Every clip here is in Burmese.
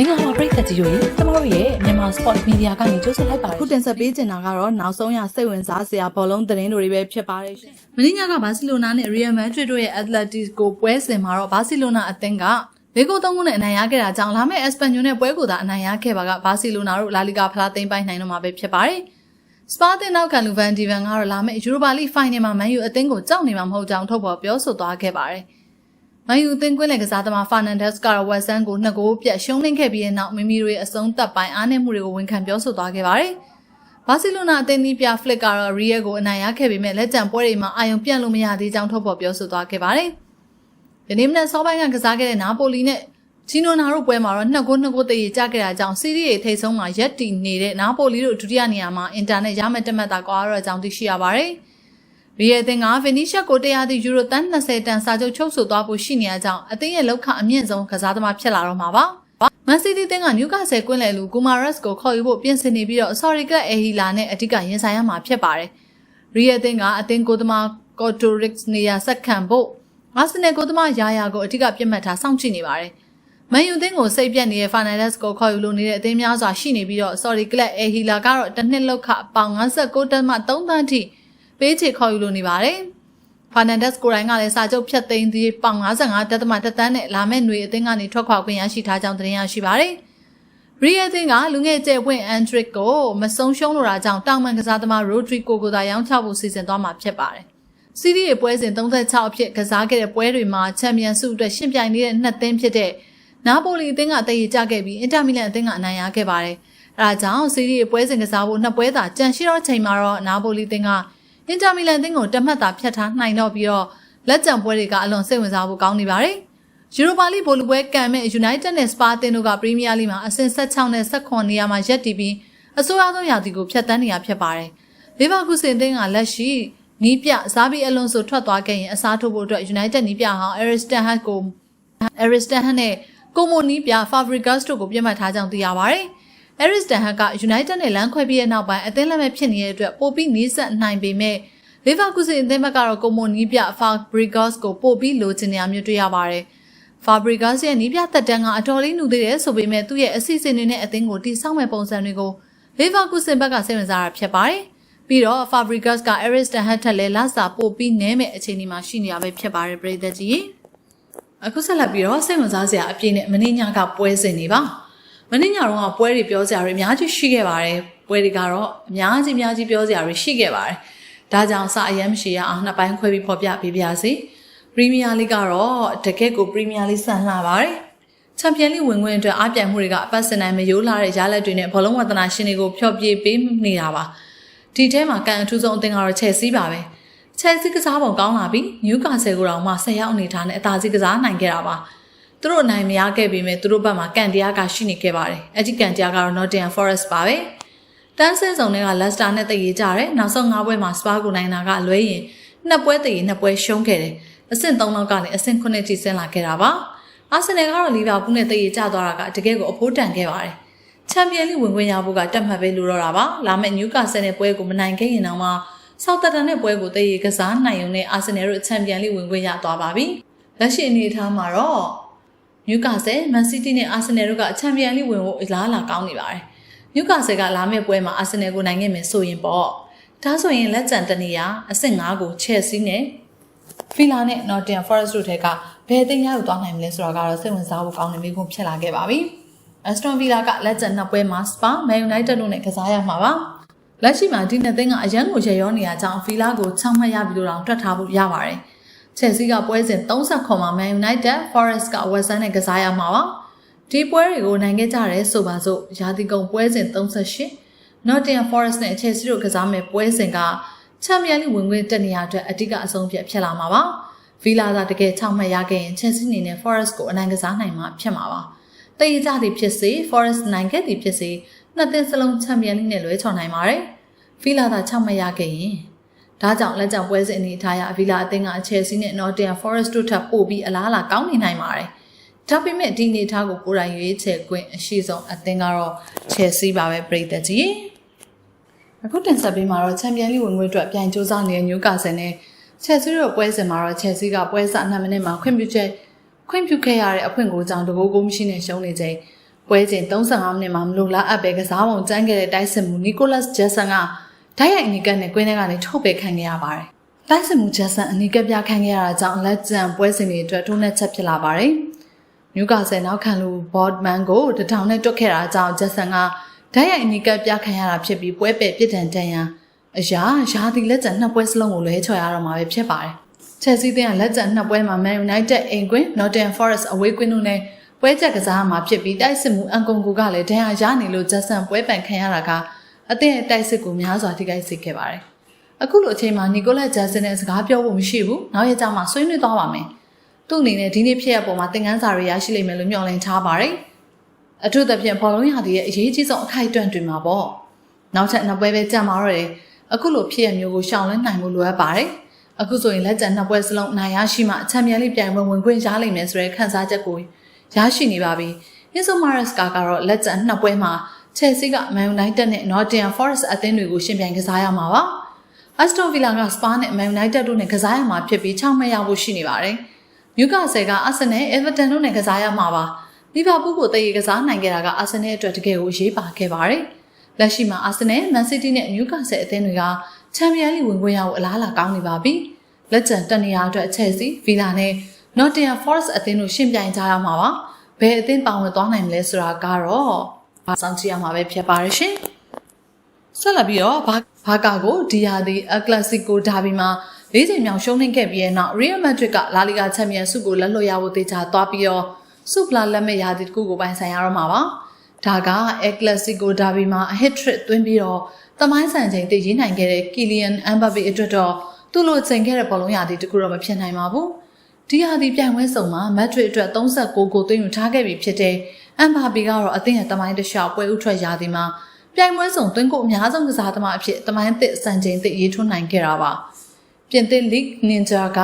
မင်္ဂလာပါပရိသတ်ကြီးတို့ရေကျမတို့ရဲ့မြန်မာ Sport Media ကနေကြိုဆိုလိုက်ပါတခုယ်တင်ဆက်ပေးချင်တာကတော့နောက်ဆုံးရစိတ်ဝင်စားစရာဘောလုံးသတင်းတွေပဲဖြစ်ပါတယ်ရှင်။မင်းညကဘာစီလိုနာနဲ့ Real Madrid တို့ရဲ့ Atletico ပွဲစဉ်မှာတော့ဘာစီလိုနာအသင်းကလေကိုသုံးခုနဲ့အနိုင်ရခဲ့တာကြောင့်လာမယ့် Espanyol နဲ့ပွဲကိုသာအနိုင်ရခဲ့ပါကဘာစီလိုနာတို့လာလီဂါဖလားသိမ်းပိုက်နိုင်တော့မှာပဲဖြစ်ပါတယ်။စပါတင်နောက်ခံလူဗန်ဒီဗန်ကတော့လာမယ့် Europa League Final မှာမန်ယူအသင်းကိုကြောက်နေမှာမဟုတ်ကြောင်းထုတ်ဖော်ပြောဆိုသွားခဲ့ပါတယ်။ မန်ယူအသင်းကွင်းလယ်ကစားသမားဖာနန်ဒက်စ်ကတော့ဝက်ဆန်ကိုနှစ်ဂိုးပြတ်ရှုံးနိမ့်ခဲ့ပြီးတဲ့နောက်မိမိတို့ရဲ့အဆုံးသက်ပိုင်းအားနည်းမှုတွေကိုဝန်ခံပြောဆိုသွားခဲ့ပါတယ်။ဘာစီလိုနာအသင်းဒီပြဖလစ်ကတော့ရီယက်ကိုအနိုင်ရခဲ့ပေမဲ့လက်ကျန်ပွဲတွေမှာအာရုံပြတ်လို့မရသေးကြောင်းထုတ်ဖော်ပြောဆိုသွားခဲ့ပါတယ်။ဒီနေ့မနက်စောပိုင်းကကစားခဲ့တဲ့နာပိုလီနဲ့ချီနိုနာတို့ပွဲမှာတော့နှစ်ဂိုးနှစ်ဂိုးတည်ရကြခဲ့တာကြောင့်စီးရီးရဲ့ထိပ်ဆုံးမှာရက်တည်နေတဲ့နာပိုလီတို့ဒုတိယနေရာမှာအင်တာနက်ရမယ့်တက်မှတ်တာကွာရတဲ့အကြောင်းသိရှိရပါတယ်။ ရီယက်အသင်းကဗီနီရှက်ကိုတရားသည့်ယူရိုတန်20တန်စာချုပ်ချုပ်ဆိုသွားဖို့ရှိနေတဲ့အကြောင်းအသင်းရဲ့လောက်ခအမြင့်ဆုံးကစားသမားဖြစ်လာတော့မှာပါ။မန်စီးတီးတင်းကနျူကာဆယ်ကွင်းလယ်လူကူမာရက်စ်ကိုခေါ်ယူဖို့ပြင်ဆင်နေပြီးတော့ဆော်ရီကအေဟီလာနဲ့အဓိကရင်ဆိုင်ရမှာဖြစ်ပါတယ်။ရီယက်တင်းကအသင်းကိုသမားကော်တိုရစ်နေရာဆက်ခံဖို့အာဆင်နယ်ကိုသမားယာယာကိုအဓိကပြတ်မှတ်ထားစောင့်ကြည့်နေပါတယ်။မန်ယူတင်းကိုစိတ်ပြတ်နေတဲ့ဖာနယ်လက်စ်ကိုခေါ်ယူလို့နေတဲ့အသင်းများစွာရှိနေပြီးတော့ဆော်ရီကလပ်အေဟီလာကတော့တစ်နှစ်လောက်ခပေါင်59တန်းမှ3တန်းထိ ပေးချေခေါ်ယူလို့နေပါတယ်။ဖာနန်ဒက်စ်ကိုရိုင်းကလည်းစာချုပ်ဖြတ်သိမ်းပြီးပေါင်55တက်သမတက်တန်းနဲ့လာမယ့်ຫນွေအသင်းကနေထွက်ခွာခွင့်ရရှိထားကြောင်းသတင်းရရှိပါတယ်။ရီယယ်သင်းကလူငယ်ကျဲပွင့်အန်ဒရစ်ကိုမဆုံးရှုံးလိုတာကြောင့်တောင်မန်ကစားသမားရိုဒရီကိုကိုသာရောင်းချဖို့စီစဉ်သွားမှာဖြစ်ပါတယ်။စီးရီးရဲ့ပွဲစဉ်36အဖြစ်ကစားခဲ့တဲ့ပွဲတွေမှာချန်ပီယံဆုအတွက်ရှင်ပြိုင်နေတဲ့နှစ်သင်းဖြစ်တဲ့နာပိုလီအသင်းကတည်ရကြခဲ့ပြီးအင်တာမီလန်အသင်းကအနိုင်ရခဲ့ပါတယ်။အဲဒါကြောင့်စီးရီးရဲ့ပွဲစဉ်ကစားဖို့နှစ်ပွဲသာကြန့်ရှိတော့ချိန်မှာတော့နာပိုလီအသင်းက အင်တာမီလန်အသင်းကိုတတ်မှတ်တာဖြတ်ထားနိုင်တော့ပြီးတော့လက်ကျန်ပွဲတွေကအလွန်စိတ်ဝင်စားဖို့ကောင်းနေပါတယ်။ယူရိုပါလိဗိုလ်လူပွဲကန်မဲ့ United နဲ့ Spa အသင်းတို့ကပရီးမီးယားလိမှာအဆင့်16နဲ့18နေရာမှာရပ်တည်ပြီးအဆိုးအဆုံးရာသီကိုဖျက်ဆီးနေရဖြစ်ပါတယ်။လီဗာပူးစင်အသင်းကလက်ရှိနီးပြဇာဘီအလွန်ဆိုထွက်သွားခဲ့ရင်အစားထိုးဖို့အတွက် United နီးပြဟောင်း Ariston Hunt ကို Ariston Hunt နဲ့ကိုမိုနီးပြ Fabregas တို့ကိုပြတ်မှတ်ထားကြောင်းသိရပါတယ်။ Ariston Hunt က United နဲ့လမ်းခွဲပြီးတဲ့နောက်ပိုင်းအသင်းလက်မဲ့ဖြစ်နေတဲ့အတွက်ပိုပြီးနီးစပ်နိုင်ပေမဲ့လီဗာပူးစင်အသင်းဘက်ကတော့ကိုမိုနီးပြ Fabregas ကိုပို့ပြီးလိုချင်နေရမျိုးတွေ့ရပါတယ်။ Fabregas ရဲ့နီးပြသက်တမ်းကအတော်လေးနှူသေးတယ်ဆိုပေမဲ့သူ့ရဲ့အစီအစဉ်တွေနဲ့အသင်းကိုတိစောက်မဲ့ပုံစံတွေကိုလီဗာပူးစင်ဘက်ကစိတ်ဝင်စားတာဖြစ်ပါတယ်။ပြီးတော့ Fabregas က Ariston Hunt ထက်လည်းလဆာပို့ပြီးနဲမဲ့အခြေအနေမှာရှိနေရပဲဖြစ်ပါတယ်ပြည်သက်ကြီး။အခုဆက်လက်ပြီးတော့စိတ်ဝင်စားစရာအပြည့်နဲ့မင်းညကပွဲစဉ်နေပါ။ မင်းညတော့ကပွဲတွေပြောစရာတွေအများကြီးရှိခဲ့ပါတယ်။ပွဲတွေကတော့အများကြီးအများကြီးပြောစရာတွေရှိခဲ့ပါတယ်။ဒါကြောင့်စာအယမ်းမရှိရအောင်နှစ်ပိုင်းခွဲပြီးဖော်ပြပေးပါစီ။ပရီးမီးယားလိကတော့တကယ့်ကိုပရီးမီးယားလိဆန်လှပါတယ်။ချန်ပီယံလိဝင်ခွင့်အတွက်အားပြိုင်မှုတွေကအပတ်စနိုင်မရိုးလာတဲ့ရလဒ်တွေနဲ့ဘောလုံးဝသနာရှင်တွေကိုဖျော်ပြပေးနေတာပါ။ဒီထဲမှာကန်အထူးဆုံးအသင်းကတော့ချယ်ဆီပါပဲ။ချယ်ဆီကစားပုံကောင်းလာပြီးနျူကာဆယ်ကိုတော့မှဆက်ရောက်အနေထားနဲ့အသာစီးကစားနိုင်ခဲ့တာပါ။ သူတို့နိုင်မရခဲ့ပေမဲ့သူတို့ဘက်မှာကန်တရားကရှိနေခဲ့ပါတယ်။အဲ့ဒီကန်တရားကတော့ Nottingham Forest ပါပဲ။တန်းဆဲဆောင်တွေက Leicester နဲ့တည်ရကြတယ်။နောက်ဆုံး၅ပွဲမှာ Spa ကိုနိုင်တာကလွဲရင်နှစ်ပွဲတည်ရနှစ်ပွဲရှုံးခဲ့တယ်။အဆင့်၃လောက်ကနေအဆင့်9ထိဆင်းလာခဲ့တာပါ။အာဆင်နယ်ကတော့လီဗာပူးနဲ့တည်ရကြသွားတာကတကယ်ကိုအဖိုးတန်ခဲ့ပါတယ်။ချန်ပီယံလိဝင်ခွင့်ရဖို့ကတက်မှတ်ပဲလိုတော့တာပါ။လာမယ့်နျူကာဆယ်နဲ့ပွဲကိုမနိုင်ခဲ့ရင်တော့မှဆောက်တတန်နဲ့ပွဲကိုတည်ရကစားနိုင်ုံနဲ့အာဆင်နယ်တို့ချန်ပီယံလိဝင်ခွင့်ရသွားပါပြီ။လက်ရှိအနေအထားမှာတော့ နျူကာဆယ်မန်စီးတီးနဲ့အာဆင်နယ်တို့ကချန်ပီယံလိဝင်ဖို့အလားအလာကောင်းနေပါတယ်။နျူကာဆယ်ကလာမယ့်ပွဲမှာအာဆင်နယ်ကိုနိုင်ခဲ့မယ်ဆိုရင်ပေါ့။ဒါဆိုရင်လက်ကျန်တနေရအဆင့်5ကိုချက်စီးနဲ့ဖီလာနဲ့ Nottingham Forest တို့ထဲကဘယ်အသင်းရယူသွားနိုင်မလဲဆိုတာကတော့စိတ်ဝင်စားဖို့ကောင်းနေမိခုဖြစ်လာခဲ့ပါပြီ။ Aston Villa ကလက်ကျန်နှစ်ပွဲမှာ Spa, Man United တို့နဲ့ကစားရမှာပါ။လက်ရှိမှာဒီနှစ်သင်းကအရန်ကိုရရောနေရကြောင်း Villa ကို6မှတ်ရပြီလို့တောင်တွက်ထားဖို့ရပါတယ်။ Chelsea ကပွဲစဉ်30ခွန်မှာ Man United, Forest က West Ham နဲ့ကစားရမှာပါ။ဒီပွဲတွေကိုနိုင်ခဲ့ကြတယ်ဆိုပါစို့ရာသီကုန်ပွဲစဉ်38 Nottingham Forest နဲ့ Chelsea တို့ကစားမယ့်ပွဲစဉ်ကချန်ပီယံလိဝင်ခွင့်တက်နေရအတွက်အဓိကအဆုံးဖြတ်ဖြစ်လာမှာပါ။ဗီလာကတကယ်6မှတ်ရခဲ့ရင် Chelsea အနေနဲ့ Forest ကိုအနိုင်ကစားနိုင်မှာဖြစ်မှာပါ။တည်ကြသည်ဖြစ်စေ Forest နိုင်ခဲ့သည်ဖြစ်စေနှစ်သင်းစလုံးချန်ပီယံလိနဲ့လွဲချော်နိုင်ပါတယ်။ဗီလာက6မှတ်ရခဲ့ရင် ဒါကြောင့်လက်ကြောင့်ပွဲစဉ်အနေထားရဗီလာအသင်းက Chelsea နဲ့ Nottingham Forest တို့ထပ်ပို့ပြီးအလားအလာကောင်းနေနိုင်ပါတယ်။ဒါပေမဲ့ဒီအနေထားကိုကိုယ်တိုင်ရွေးချယ်ခွင့်အရှိဆုံးအသင်းကတော့ Chelsea ပါပဲပြည်သက်ကြီး။အခုတင်ဆက်ပေးမှာတော့ချန်ပီယံလိဝင်ငွေအတွက်ပြိုင်ကြိုးစားနေတဲ့နျူကာဆယ်နဲ့ချက်စီတို့ပွဲစဉ်မှာတော့ချက်စီကပွဲစ2မိနစ်မှာခွင့်ပြုချက်ခွင့်ပြုခဲ့ရတဲ့အဖွင့်ကိုကြောင့်တကူကိုမရှိနဲ့ရှုံးနေချိန်ဝပွဲချိန်35မိနစ်မှာမလိုလားအပ်ပဲကစားပုံကျန်းခဲ့တဲ့တိုက်စစ်မှုနီကိုလတ်ဂျက်ဆန်က ဓာတ်ရိုက်အနီကတ်နဲ့ကွင်းထဲကနေထုတ်ပယ်ခံခဲ့ရပါတယ်။တိုက်စစ်မှုဂျက်ဆန်အနီကတ်ပြခံခဲ့ရတာကြောင့်လက်ကျန်ပွဲစဉ်တွေအတွက်ထိုးနှက်ချက်ဖြစ်လာပါတယ်။နျူကာဆယ်နောက်ခံလူဘော့ဒ်မန်ကိုတထောင်နဲ့တွတ်ခဲ့တာကြောင့်ဂျက်ဆန်ကဓာတ်ရိုက်အနီကတ်ပြခံရတာဖြစ်ပြီးပွဲပယ်ပြစ်ဒဏ်တန်ရန်အရာရာသီလက်ကျန်နှစ်ပွဲစလုံးကိုလွဲချော်ရတော့မှာပဲဖြစ်ပါတယ်။ချက်စီးတဲ့လက်ကျန်နှစ်ပွဲမှာ Man United အိမ်ကွင်း Nottingham Forest အဝေးကွင်းတို့နဲ့ပွဲချက်ကစားမှာဖြစ်ပြီးတိုက်စစ်မှုအန်ကွန်ကူကလည်းဒဏ်ရာရနေလို့ဂျက်ဆန်ပွဲပန်ခံရတာက အသင်းရဲ့တိုက်စစ်ကိုများစွာထိခိုက်စေခဲ့ပါတယ်။အခုလိုအချိန်မှာနီကိုလက်ဂျက်ဆန်နဲ့စကားပြောဖို့မရှိဘူး။နောက်ရက်ကျမှဆွေးနွေးသွားပါမယ်။သူ့အနေနဲ့ဒီနေ့ဖြစ်ရပုံမှာသင်ခန်းစာတွေရရှိလိမ့်မယ်လို့မျှော်လင့်ထားပါတယ်။အထူးသဖြင့်ဘောလုံးရာသီရဲ့အရေးကြီးဆုံးအခိုက်အတန့်တွေမှာပေါ့။နောက်ထပ်နှစ်ပွဲပဲကြံ့မှာတော့တယ်။အခုလိုဖြစ်ရမျိုးကိုရှောင်လန်းနိုင်မှုလိုအပ်ပါတယ်။အခုဆိုရင်လက်ကျန်နှစ်ပွဲစလုံးနိုင်ရရှိမှချန်ပီယံလိပြိုင်ပွဲဝင်ခွင့်ရလိမ့်မယ်ဆိုတဲ့ခန်းစားချက်ကိုရရှိနေပါပြီ။ Enzo Maresca ကတော့လက်ကျန်နှစ်ပွဲမှာ Chelsea က Man United နဲ့ Nottingham Forest အသင်းတွေကိုရှင်ပြိုင်ကစားရမှာပါ။ Aston Villa က Spa နဲ့ Man United တို့နဲ့ကစားရမှာဖြစ်ပြီး6မှတ်ရဖို့ရှိနေပါတယ်။ Newcastle က Arsenal, Everton တို့နဲ့ကစားရမှာပါ။ Liverpool ကိုတည်ရကစားနိုင်ခဲ့တာက Arsenal အတွက်တကယ်ကိုရေးပါခဲ့ပါတယ်။လက်ရှိမှာ Arsenal, Man City နဲ့ Newcastle အသင်းတွေကချန်ပီယံလိဝင်ခွင့်ရဖို့အလားအလာကောင်းနေပါပြီ။လက်ကျန်တနေရာအတွက် Chelsea, Villa နဲ့ Nottingham Forest အသင်းတို့ရှင်ပြိုင်ကြရမှာပါ။ဘယ်အသင်းပါဝင်သွားနိုင်မလဲဆိုတာကတော့ စောင့်ကြည့်ရမှာပဲဖြစ်ပါရဲ့ရှင်။ဆက်လက်ပြီးတော့ဘာဘာကာကိုဒီယာဒီအကလစီကိုဒါဘီမှာ၄ချိန်မြောက်ရှုံးနိမ့်ခဲ့ပြီးတဲ့နောက် Real Madrid ကလာလီဂါချန်ပီယံဆုကိုလက်လွတ်ရဖို့တေချာသွားပြီးတော့ဆုဖလာလက်မဲ့ရာသီတစ်ခုကိုပိုင်ဆိုင်ရတော့မှာပါ။ဒါကအကလစီကိုဒါဘီမှာအဟစ်ထရစ်သွင်းပြီးတော့တမိုင်းဆန်ချိန်တည်ရေးနိုင်ခဲ့တဲ့ Kylian Mbappe အတွက်တော့သူ့လိုချိန်ခဲ့တဲ့ဘောလုံးရာသီတစ်ခုတော့မဖြစ်နိုင်ပါဘူး။ဒီဟာဒီပြိုင်ပွဲစုံမှာမက်ဒရစ်အတွက်36ဂိုးသွင်းယူထားခဲ့ပြီဖြစ်တဲ့ အမ်ဘာဘီကတော့အသင်းရဲ့တမိုင်းတစ်လျှောက်ပွဲဥထွက်ရာသီမှာပြိုင်ပွဲစုံသွင်းကိုအများဆုံးကစားသမားအဖြစ်တမိုင်းသစ်စံချိန်သစ်ရေးထွန်းနိုင်ခဲ့တာပါ။ပြင်သစ် League Ninja က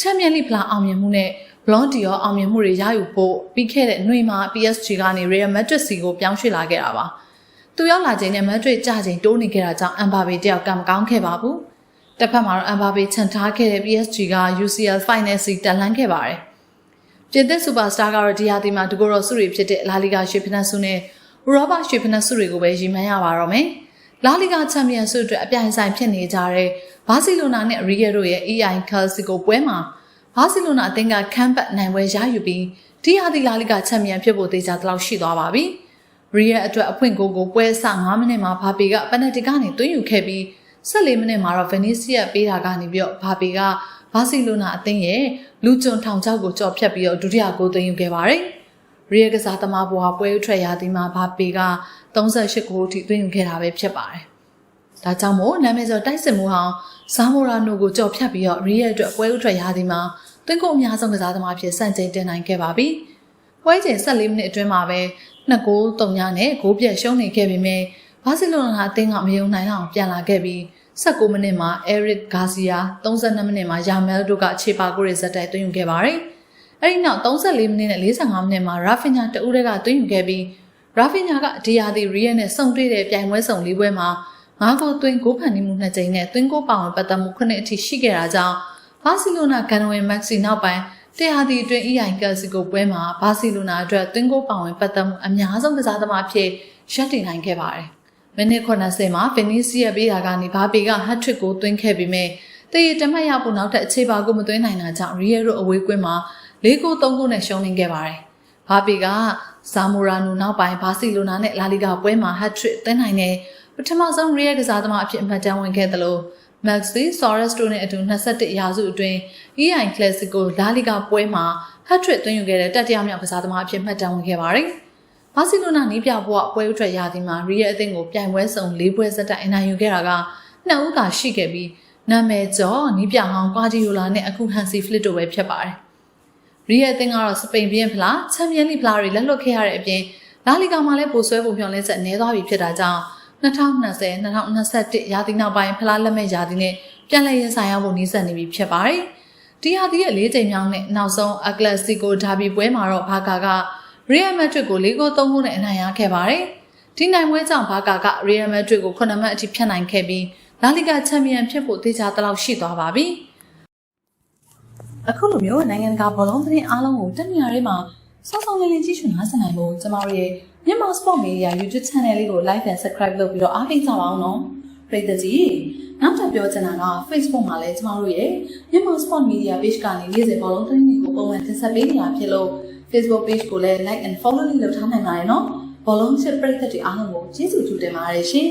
ချန်ပီယံလိဖလားအောင်မြင်မှုနဲ့ Blondie ရောအောင်မြင်မှုတွေရယူဖို့ပြီးခဲ့တဲ့နှွေမှာ PSG ကနေ Real Madrid စီကိုပြောင်းရွှေ့လာခဲ့တာပါ။သူရောက်လာချိန်နဲ့ Madrid ကြချိန်တိုးနေခဲ့တာကြောင့်အမ်ဘာဘီတယောက်ကမကောင်းခဲ့ပါဘူး။တစ်ဖက်မှာတော့အမ်ဘာဘီခြံထားခဲ့တဲ့ PSG က UCL Final စီတက်လှမ်းခဲ့ပါတယ်။ ပြင်သစ်စူပါစတာကတော့ဒီဟာဒီမှာဒူဂိုရောဆုတွေဖြစ်တဲ့လာလီဂါရွှေဖနက်ဆုနဲ့ဥရောပရွှေဖနက်ဆုတွေကိုပဲရည်မှန်းရပါတော့မယ်။လာလီဂါချန်ပီယံဆုအတွက်အပြိုင်ဆိုင်ဖြစ်နေကြတဲ့ဘာစီလိုနာနဲ့ရီယယ်တို့ရဲ့ EI Clasico ပွဲမှာဘာစီလိုနာအသင်းကခမ်းပတ်နိုင်ပွဲရယူပြီးဒီဟာဒီလာလီဂါချန်ပီယံဖြစ်ဖို့တေချာတလောက်ရှိသွားပါပြီ။ရီယယ်အတွက်အဖွင့်ကိုကိုပွဲစ9မိနစ်မှာဘာပီကပက်နတီကနေသွင်းယူခဲ့ပြီး14မိနစ်မှာတော့ဗနီးစီးယပ်ပေးတာကနေပြီးတော့ဘာပီကဘာစီလိုနာအသင်းရဲ့လူကျွန်းထောင်ချောက်ကိုကြော်ဖြတ်ပြီးတော့ဒုတိယဂိုးသွင်းယူခဲ့ပါတယ်။ရီယယ်ကစားသမားဘွားပွဲဥထွက်ရာသီမှာဘာပီက38ဂိုးအထိသွင်းယူခဲ့တာပဲဖြစ်ပါတယ်။ဒါကြောင့်မို့နာမည်ကျော်တိုက်စစ်မှုဟောင်းဇာမိုရာနိုကိုကြော်ဖြတ်ပြီးတော့ရီယယ်အတွက်ပွဲဥထွက်ရာသီမှာသွင်းကိုအများဆုံးကစားသမားအဖြစ်စံချိန်တင်နိုင်ခဲ့ပါပြီ။ပွဲချိန်14မိနစ်အတွင်းမှာပဲနှစ်ဂိုး၃ညနဲ့ဂိုးပြတ်ရှုံးနေခဲ့ပေမဲ့ဘာစီလိုနာအသင်းကမယုံနိုင်အောင်ပြန်လာခဲ့ပြီး 19မိနစ်မှာ Eric Garcia 32မိနစ်မှာ Yamal တို့ကခြေပါကိုရဇက်တိုက်သွင်းယူခဲ့ပါတယ်။အဲဒီနောက်34မိနစ်နဲ့45မိနစ်မှာ Rafinha တဦးတည်းကသွင်းယူခဲ့ပြီး Rafinha ကဒီယာဒီ Real နဲ့စုံတွေ့တဲ့ပြိုင်ပွဲစုံလေးပွဲမှာငါးဂိုးသွင်းဂိုးဖန်တီးမှုနှစ်ကြိမ်နဲ့သွင်းဂိုးပောင်ဝင်ပတ်သက်မှုခုနှစ်အထိရှိခဲ့တာကြောင့်ဘာစီလိုနာကန်ဝင်မက်ဆီနောက်ပိုင်းတရားဒီအတွင်း EI ကယ်စီကိုပွဲမှာဘာစီလိုနာအတွက်သွင်းဂိုးပောင်ဝင်ပတ်သက်မှုအများဆုံးကစားသမားအဖြစ်ရပ်တည်နိုင်ခဲ့ပါတယ်။ မိနစ်80မှာဗီနီစီယာပေးတာကနေဘာပီကဟတ်ထရစ်ကိုသွင်းခဲ့ပြီးမြဲတည်ရတမတ်ရဖို့နောက်ထပ်အခြေပါကိုမသွင်းနိုင်တာကြောင့်ရီယယ်ရိုအဝေးကွင်းမှာ၄ဂိုး၃ဂိုးနဲ့ရှုံးနေခဲ့ပါတယ်။ဘာပီကဇာမိုရာနူနောက်ပိုင်းဘာစီလိုနာနဲ့လာလီဂါပွဲမှာဟတ်ထရစ်သွင်းနိုင်တဲ့ပထမဆုံးရီယယ်ကစားသမားအဖြစ်အမှတ်တမ်းဝင်ခဲ့တယ်လို့ Maxi Soares တို့နဲ့အတူ21ရာစုအတွင်း EI Clasico La Liga ပွဲမှာ hat-trick သွင်းယူခဲ့တဲ့တတိယမြောက်ကစားသမားအဖြစ်မှတ်တမ်းဝင်ခဲ့ပါတယ်။ ဘာစီလိုနာနီးပြဘဝပွဲဥထွက်ရာသီမှာ Real အသင်းကိုပြိုင်ပွဲစုံ၄ပွဲဆက်တိုက်အနိုင်ယူခဲ့တာကနှစ်ဦးသာရှိခဲ့ပြီးနာမည်ကျော်နီးပြဟောင်း Guardiola နဲ့အခု Hansi Flick တို့ပဲဖြစ်ပါတယ်။ Real အသင်းကတော့စပိန်ဘီယံဖလားချန်ပီယံလိဖလားတွေလက်လွတ်ခဲ့ရတဲ့အပြင်လာလီဂါမှာလည်းပိုဆွဲပုံဖြောင်းလဲချက်နည်းသွားပြီဖြစ်တာကြောင့်2020-2021ရာသီနောက်ပိုင်းဖလားလက်မဲ့ရာသီနဲ့ပြန်လည်ရင်ဆိုင်ရဖို့နှီးစပ်နေပြီဖြစ်ပါတယ်။ဒီရာသီရဲ့၄ချိန်မြောက်နဲ့နောက်ဆုံးအကလစီကိုဒါဘီပွဲမှာတော့ဘာကာက ရီယယ်မက်ဒရစ်ကို၄ဂိုး၃ဂိုးနဲ့အနိုင်ရခဲ့ပါတယ်။ဒီနိုင်ပွဲကြောင့်ဘာကာကရီယယ်မက်ဒရစ်ကို9မှတ်အထိဖြတ်နိုင်ခဲ့ပြီးလာလီဂါချန်ပီယံဖြစ်ဖို့သေချာတလောက်ရှိသွားပါပြီ။အခုလိုမျိုးနိုင်ငံတကာဘောလုံးသတင်းအားလုံးကိုတနေရာတွေမှာဆောင်းဆောင်းလေးလေးကြည့်ရှုနားဆင်နိုင်ဖို့ကျမတို့ရဲ့မြန်မာ Sport Media YouTube Channel လေးကို Like and Subscribe လုပ်ပြီးတော့အားပေးကြပါအောင်နော်ပရိသတ်ကြီးနောက်ထပ်ပြောချင်တာက Facebook မှာလည်းကျမတို့ရဲ့မြန်မာ Sport Media Page ကနေနေ့စဉ်ဘောလုံးသတင်းတွေကိုပုံမှန်တင်ဆက်ပေးနေတာဖြစ်လို့ Facebook Page ကိုလည်း Like and Follow လေးလုပ်ထားနိုင်ပါတယ်နော်ဘောလုံးချစ်ပရိသတ်တွေအားလုံးကိုကျေးဇူးတူတင်ပါတယ်ရှင်